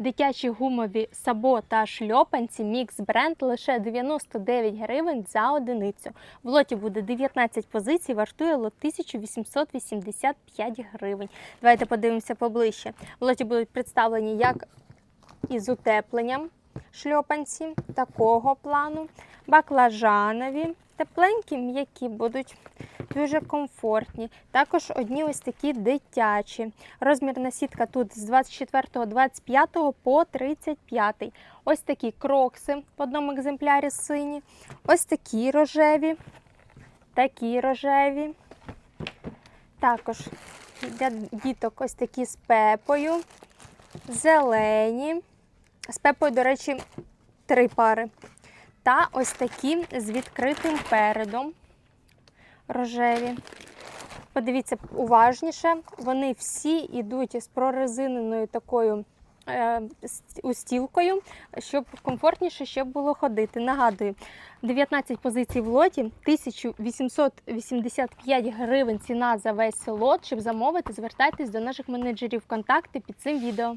Дитячі гумові сабо та шльопанці мікс бренд лише 99 гривень за одиницю. В лоті буде 19 позицій, вартує лот 1885 гривень. Давайте подивимося поближче. В лоті будуть представлені як із утепленням шльопанці такого плану, баклажанові, тепленькі, м'які будуть дуже комфортні. Також одні ось такі дитячі. Розмірна сітка тут з 24-25 по 35. Ось такі крокси в одному екземплярі сині. Ось такі рожеві, такі рожеві. Також для діток ось такі з пепою, зелені. З пепою, до речі, три пари. Та ось такі з відкритим передом рожеві. Подивіться уважніше, вони всі йдуть з прорезиненою такою е, устілкою, щоб комфортніше ще було ходити. Нагадую, 19 позицій в лоті, 1885 гривень ціна за весь лот. Щоб замовити, звертайтесь до наших менеджерів контакти під цим відео.